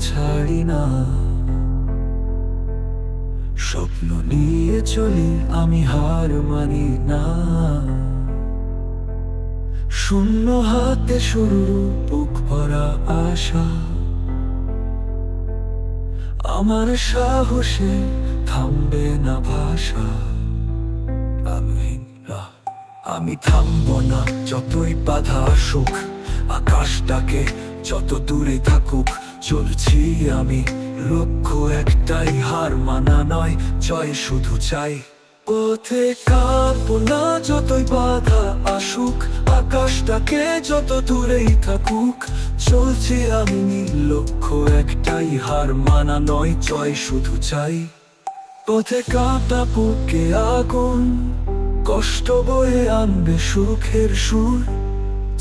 ছাড়ি না। স্বপ্ন নিয়ে চলি আমি হার মানি না। শূন্য হাতে শুরু বুক ভরা আশা। আমার সাহসে থামবে না ভাষা। আমি আমি থামবো না, যতই বাধা আসুক। আকাশটাকে যত দূরে থাকুক, চলছি আমি। লক্ষ্য একটাই, হার মানা নয়, জয় শুধু চাই। পথে কাঁপবো না যতই বাধা আসুক, আকাশটাকে যত দূরেই থাকুক, চলছি আমি। লক্ষ্য একটাই, হার মানা নয়, জয় শুধু চাই। পথে কাঁটা বুকে আগুন, কষ্ট বয়ে আনবে সুখের সুর।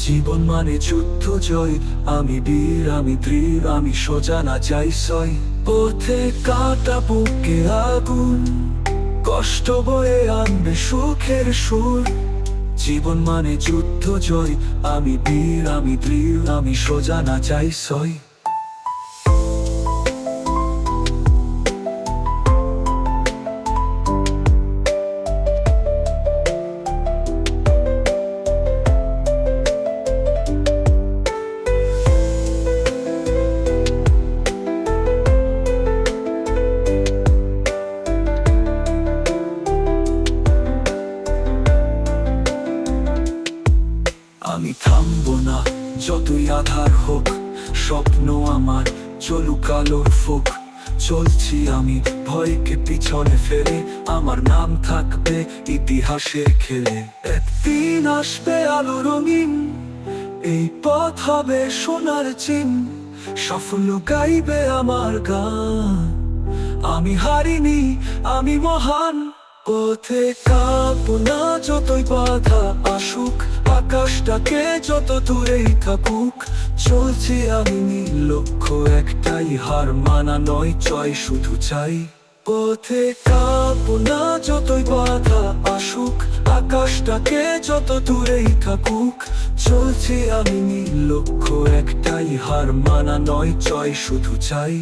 জীবন মানে যুদ্ধ জয়। আমি বীর, আমি দৃঢ়, আমি সোজা না চাই সয় পথে কাটা বুকে আগুন, কষ্ট বয়ে আনবে সুখের সুর। জীবন মানে যুদ্ধ জয়। আমি বীর, আমি দৃঢ়, আমি সোজা না চাই সয় আমি থামবো না, যতই আধার হোক, স্বপ্ন আমার চলুক আলোর ফোক। চলছি আমি, ভয়কে পিছনে ফেলে, আমার নাম থাকবে ইতিহাসের খেলে। একদিন আসবে আলো রঙিন, এই পথ হবে সোনার চিন। সাফল্য গাইবে আমার গান। আমি হারিনি, আমি মহান। পথে কাঁপবো না, যতই বাধা আসুক আকাশটাকে যত দূরেই থাকুক, চলছি আমি লক্ষ্য, একটাই হার মানা নয় চয় শুধু চাই। পথে কাঁপবো না যতই বাধা আসুক, আকাশটাকে যত দূরেই থাকুক, চলছি আমি লক্ষ্য, একটাই হার মানা নয় চয় শুধু চাই।